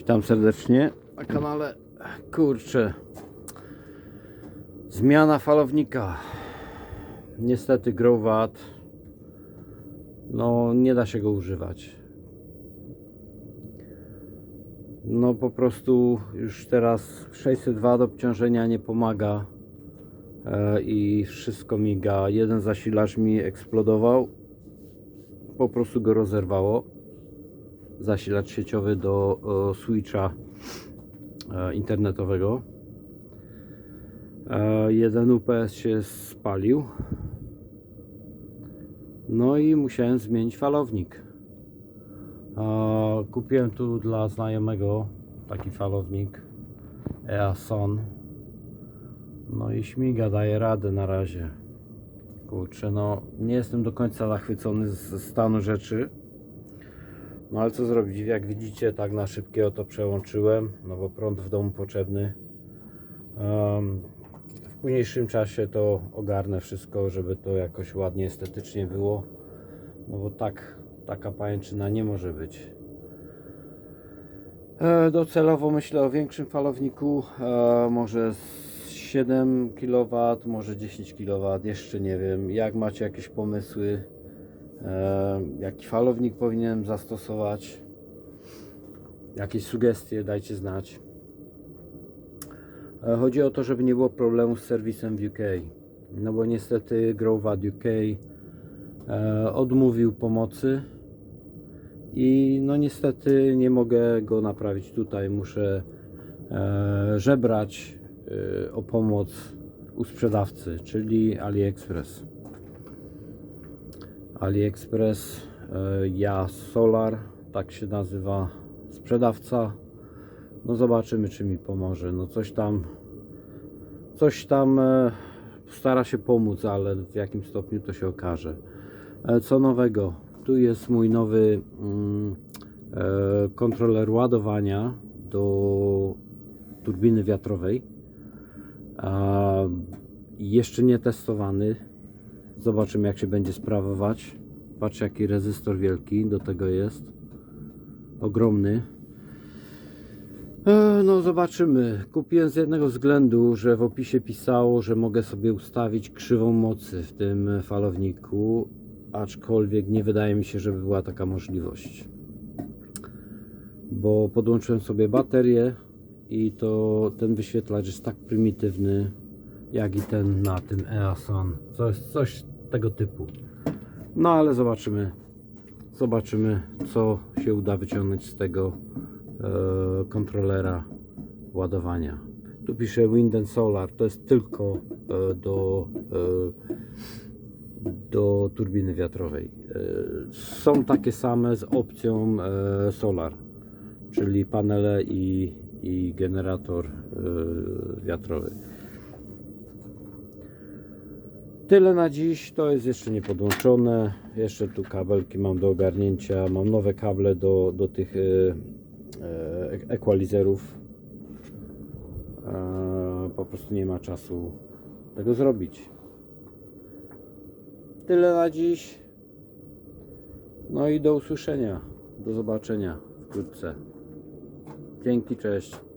Witam serdecznie na kanale. Kurczę. Zmiana falownika. Niestety Growat. No nie da się go używać. No po prostu już teraz 602 do obciążenia nie pomaga. E, I wszystko miga. Jeden zasilacz mi eksplodował. Po prostu go rozerwało zasilacz sieciowy do e, switcha e, internetowego. E, jeden UPS się spalił. No i musiałem zmienić falownik. Kupiłem tu dla znajomego taki falownik Eason. No i śmiga daje radę na razie. Kurczę, no nie jestem do końca zachwycony ze stanu rzeczy. No ale co zrobić? Jak widzicie, tak na szybkiego to przełączyłem, no bo prąd w domu potrzebny. W późniejszym czasie to ogarnę wszystko, żeby to jakoś ładnie, estetycznie było. No bo tak, taka pajęczyna nie może być. E, docelowo myślę o większym falowniku, e, może z 7 kW, może 10 kW, jeszcze nie wiem. Jak macie jakieś pomysły? E, jaki falownik powinienem zastosować. Jakieś sugestie dajcie znać. E, chodzi o to, żeby nie było problemu z serwisem w UK. No bo niestety Growad UK e, odmówił pomocy i no niestety nie mogę go naprawić tutaj. Muszę żebrać o pomoc u sprzedawcy, czyli AliExpress. AliExpress, e, ja Solar, tak się nazywa sprzedawca. No zobaczymy, czy mi pomoże. No coś tam, coś tam e, stara się pomóc, ale w jakim stopniu to się okaże. E, Co nowego? Tu jest mój nowy mm, kontroler ładowania do turbiny wiatrowej. Jeszcze nie testowany. Zobaczymy jak się będzie sprawować. Patrz jaki rezystor wielki do tego jest. Ogromny. E, No zobaczymy. Kupiłem z jednego względu, że w opisie pisało, że mogę sobie ustawić krzywą mocy w tym falowniku, aczkolwiek nie wydaje mi się, żeby była taka możliwość. Bo podłączyłem sobie baterię i to ten wyświetlacz jest tak prymitywny, jak i ten na tym Eason. Coś, coś tego typu. No ale zobaczymy. Zobaczymy, co się uda wyciągnąć z tego e, kontrolera ładowania. Tu pisze Wind and Solar. To jest tylko e, do, e, do turbiny wiatrowej. E, są takie same z opcją e, Solar, czyli panele i, i generator e, wiatrowy. Tyle na dziś, to jest jeszcze nie podłączone. Jeszcze tu kabelki mam do ogarnięcia. Mam nowe kable do, do tych e, equalizerów. E, po prostu nie ma czasu tego zrobić. Tyle na dziś. No i do usłyszenia. Do zobaczenia wkrótce. Dzięki, cześć.